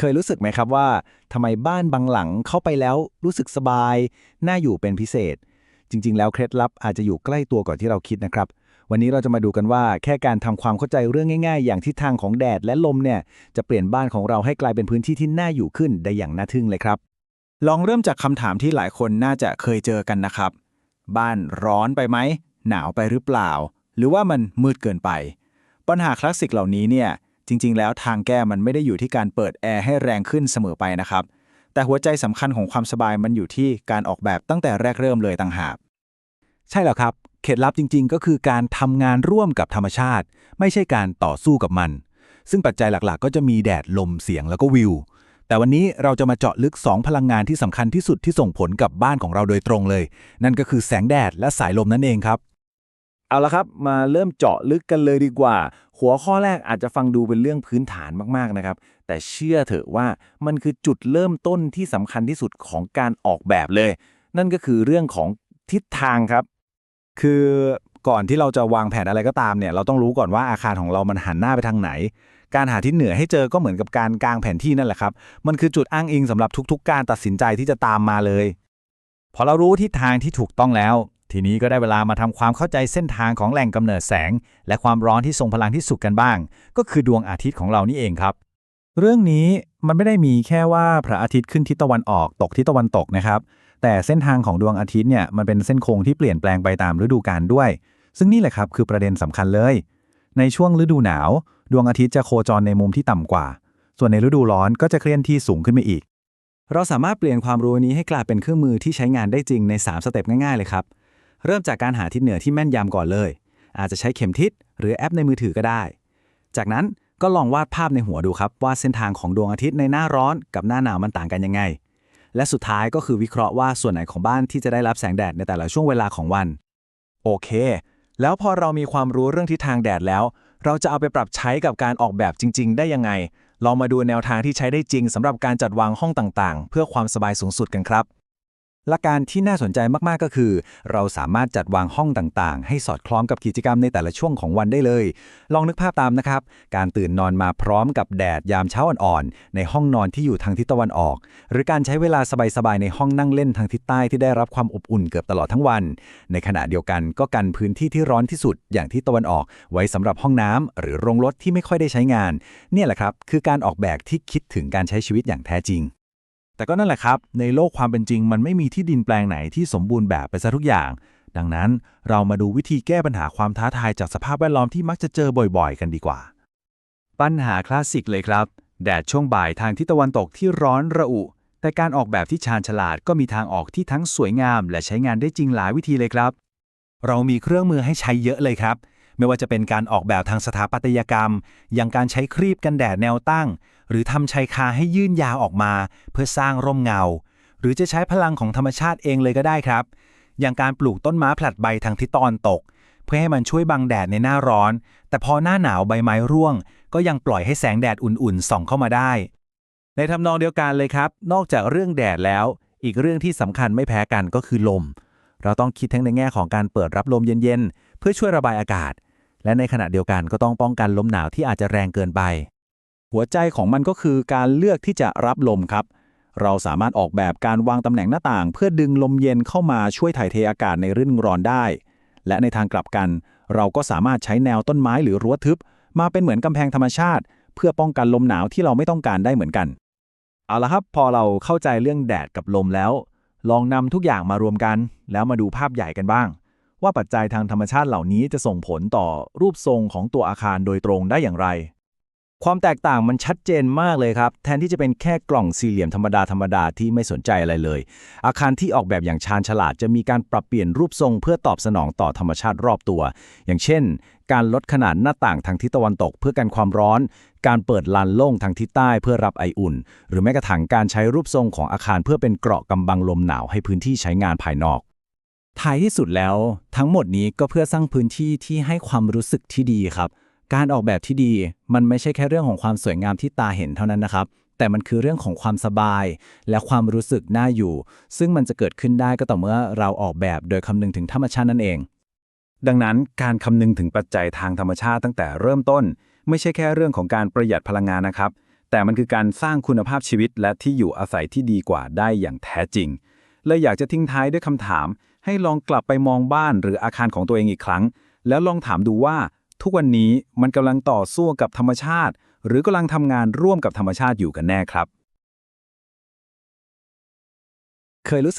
เคยรู้สึกไหมครับว่าทำไมบ้านบางหลังเข้าไปแล้วรู้สึกสบาย น่าอยู่เป็นพิเศษ จริง ๆ แล้วเคล็ดลับอาจจะอยู่ใกล้ตัวกว่อนที่เราคิดนะครับ วันนี้เราจะมาดูกันว่าแค่การทำความเข้าใจเรื่องง่าย ๆ อย่างทิศทางของแดดและลมเนี่ยจะเปลี่ยนบ้านของเราให้กลายเป็นพื้นที่ที่น่าอยู่ขึ้นได้อย่างน่าทึ่งเลยครับ ลองเริ่มจากคำถามที่หลายคนน่าจะเคยเจอกันนะครับ บ้านร้อนไปไหมหนาวไปหรือเปล่า หรือว่ามันมืดเกินไป ปัญหาคลาสสิกเหล่านี้เนี่ย จริง ๆ แล้วทางแก้มันไม่ได้อยู่ที่การเปิดแอร์ให้แรงขึ้นเสมอไปนะครับ แต่หัวใจสำคัญของความสบายมันอยู่ที่การออกแบบตั้งแต่แรกเริ่มเลยต่างหากใช่แล้วครับ เคล็ดลับจริง ๆ ก็คือการทำงานร่วมกับธรรมชาติ ไม่ใช่การต่อสู้กับมัน ซึ่งปัจจัยหลักๆ ก็จะมีแดดลมเสียงแล้วก็วิว แต่วันนี้เราจะมาเจาะลึก 2 พลังงานที่สำคัญที่สุดที่ส่งผลกับบ้านของเราโดยตรงเลย นั่นก็คือแสงแดดและสายลมนั่นเองครับ เอาละครับ มาเริ่มเจาะลึกกันเลยดีกว่า หัวข้อแรกอาจจะฟังดูเป็นเรื่องพื้นฐานมากๆนะครับ แต่เชื่อเถอะว่ามันคือจุดเริ่มต้นที่สำคัญที่สุดของการออกแบบเลย นั่นก็คือเรื่องของทิศทางครับ คือก่อนที่เราจะวางแผนอะไรก็ตามเนี่ย เราต้องรู้ก่อนว่าอาคารของเรามันหันหน้าไปทางไหน การหาทิศเหนือให้เจอก็เหมือนกับการกางแผนที่นั่นแหละครับ มันคือจุดอ้างอิงสำหรับทุก ๆ การตัดสินใจที่จะตามมาเลย พอเรารู้ทิศทางที่ถูกต้องแล้ว ทีนี้ก็ได้เวลามาทำความเข้าใจเส้นทางของแหล่งกำเนิดแสง และความร้อนที่ทรงพลังที่สุดกันบ้าง ก็คือดวงอาทิตย์ของเรานี่เองครับ เรื่องนี้มันไม่ได้มีแค่ว่าพระอาทิตย์ขึ้นทิศตะวันออกตกทิศตะวันตกนะครับ แต่เส้นทางของดวงอาทิตย์เนี่ยมันเป็นเส้นโค้งที่เปลี่ยนแปลงไปตามฤดูกาลด้วย ซึ่งนี่แหละครับคือประเด็นสำคัญเลย ในช่วงฤดูหนาว ดวงอาทิตย์จะโคจรในมุมที่ต่ำกว่า ส่วนในฤดูร้อนก็จะเคลื่อนที่สูงขึ้นไปอีก เราสามารถเปลี่ยนความรู้นี้ให้กลายเป็นเครื่องมือที่ใช้งานได้จริงใน 3 สเต็ปง่ายๆเลยครับ เริ่มจากการหาทิศเหนือที่แม่นยำก่อนเลย อาจจะใช้เข็มทิศหรือแอปในมือถือก็ได้ จากนั้นก็ลองวาดภาพในหัวดูครับว่าเส้นทางของดวงอาทิตย์ในหน้าร้อนกับหน้าหนาวมันต่างกันยังไง และสุดท้ายก็คือวิเคราะห์ว่าส่วนไหนของบ้านที่จะได้รับแสงแดดในแต่ละช่วงเวลาของวัน โอเค แล้วพอเรามีความรู้เรื่องทิศทางแดดแล้ว เราจะเอาไปปรับใช้กับการออกแบบจริง ๆ ได้ยังไงลองมาดูแนวทางที่ใช้ได้จริงสำหรับการจัดวางห้องต่างๆ เพื่อความสบายสูงสุดกันครับ และการที่น่าสนใจมากๆก็คือ เราสามารถจัดวางห้องต่างๆ ให้สอดคล้องกับกิจกรรมในแต่ละช่วงของวันได้เลย ลองนึกภาพตามนะครับ การตื่นนอนมาพร้อมกับแดดยามเช้าอ่อนๆ ในห้องนอนที่อยู่ทางทิศตะวันออก หรือการใช้เวลาสบายๆ ในห้องนั่งเล่นทางทิศใต้ที่ได้รับความอบอุ่นเกือบตลอดทั้งวัน ในขณะเดียวกันก็กันพื้นที่ที่ร้อนที่สุด อย่างที่ตะวันออก ไว้สำหรับห้องน้ำหรือโรงรถที่ไม่ค่อยได้ใช้งาน เนี่ยแหละครับคือการออกแบบที่คิดถึงการใช้ชีวิตอย่างแท้จริง แต่ก็นั่นแหละครับ ในโลกความเป็นจริง มันไม่มีที่ดินแปลงไหนที่สมบูรณ์แบบไปซะทุกอย่าง ดังนั้นเรามาดูวิธีแก้ปัญหาความท้าทายจากสภาพแวดล้อมที่มักจะเจอบ่อยๆ กันดีกว่า ปัญหาคลาสสิกเลยครับ แดดช่วงบ่ายทางทิศตะวันตกที่ร้อนระอุ แต่การออกแบบที่ชาญฉลาดก็มีทางออกที่ทั้งสวยงาม และใช้งานได้จริงหลายวิธีเลยครับ เรามีเครื่องมือให้ใช้เยอะเลยครับ ไม่ว่าจะเป็นการออกแบบทางสถาปัตยกรรม อย่างการใช้ครีบกันแดดแนวตั้ง หรือทำชายคาให้ยื่นยาวออกมา เพื่อสร้างร่มเงา หรือจะใช้พลังของธรรมชาติเองเลยก็ได้ครับ อย่างการปลูกต้นไม้ผลัดใบทางทิศตะวันตก เพื่อให้มันช่วยบังแดดในหน้าร้อน แต่พอหน้าหนาวใบไม้ร่วง ก็ยังปล่อยให้แสงแดดอุ่นๆส่องเข้ามาได้ ในทำนองเดียวกันเลยครับ นอกจากเรื่องแดดแล้ว อีกเรื่องที่สำคัญไม่แพ้กันก็คือลมเราต้องคิดทั้งในแง่ของการเปิดรับลมเย็นๆ เพื่อช่วยระบายอากาศ และในขณะเดียวกันก็ต้องป้องกันลมหนาวที่อาจจะแรงเกินไป หัวใจของมันก็คือการเลือกที่จะรับลมครับ เราสามารถออกแบบการวางตำแหน่งหน้าต่าง เพื่อดึงลมเย็นเข้ามาช่วยถ่ายเทอากาศในฤดูร้อนได้ และในทางกลับกัน เราก็สามารถใช้แนวต้นไม้หรือรั้วทึบ มาเป็นเหมือนกำแพงธรรมชาติ เพื่อป้องกันลมหนาวที่เราไม่ต้องการได้เหมือนกัน เอาละครับ พอเราเข้าใจเรื่องแดดกับลมแล้ว ลองนำทุกอย่างมารวมกัน แล้วมาดูภาพใหญ่กันบ้าง ว่าปัจจัยทางธรรมชาติเหล่านี้จะส่งผลต่อรูปทรงของตัวอาคารโดยตรงได้อย่างไร ความแตกต่างมันชัดเจนมากเลยครับ แทนที่จะเป็นแค่กล่องสี่เหลี่ยมธรรมดาธรรมดาที่ไม่สนใจอะไรเลย อาคารที่ออกแบบอย่างชาญฉลาดจะมีการปรับเปลี่ยนรูปทรงเพื่อตอบสนองต่อธรรมชาติรอบตัว อย่างเช่น การลดขนาดหน้าต่างทางทิศตะวันตก เพื่อกันความร้อน การเปิดลานโล่งทางทิศใต้เพื่อรับไออุ่น หรือแม้กระทั่งการใช้รูปทรงของอาคารเพื่อเป็นเกราะกำบังลมหนาวให้พื้นที่ใช้งานภายนอก ท้ายที่สุดแล้ว ทั้งหมดนี้ก็เพื่อสร้างพื้นที่ที่ให้ความรู้สึกที่ดีครับ การออกแบบที่ดีมันไม่ใช่แค่เรื่องของความสวยงามที่ตาเห็นเท่านั้นนะครับ แต่มันคือเรื่องของความสบาย และความรู้สึกน่าอยู่ ซึ่งมันจะเกิดขึ้นได้ก็ต่อเมื่อเราออกแบบโดยคำนึงถึงธรรมชาตินั่นเอง ดังนั้นการคำนึงถึงปัจจัยทางธรรมชาติตั้งแต่เริ่มต้น ไม่ใช่แค่เรื่องของการประหยัดพลังงานนะครับ แต่มันคือการสร้างคุณภาพชีวิตและที่อยู่อาศัยที่ดีกว่าได้อย่างแท้จริงเลยอยากจะทิ้งท้ายด้วยคำถาม ให้ลองกลับไปมองบ้านหรืออาคารของตัวเองอีกครั้ง แล้วลองถามดูว่า ทุกวันนี้มันกำลังต่อสู้กับธรรมชาติ หรือกำลังทำงานร่วมกับธรรมชาติอยู่กันแน่ครับ เคยรู้สึก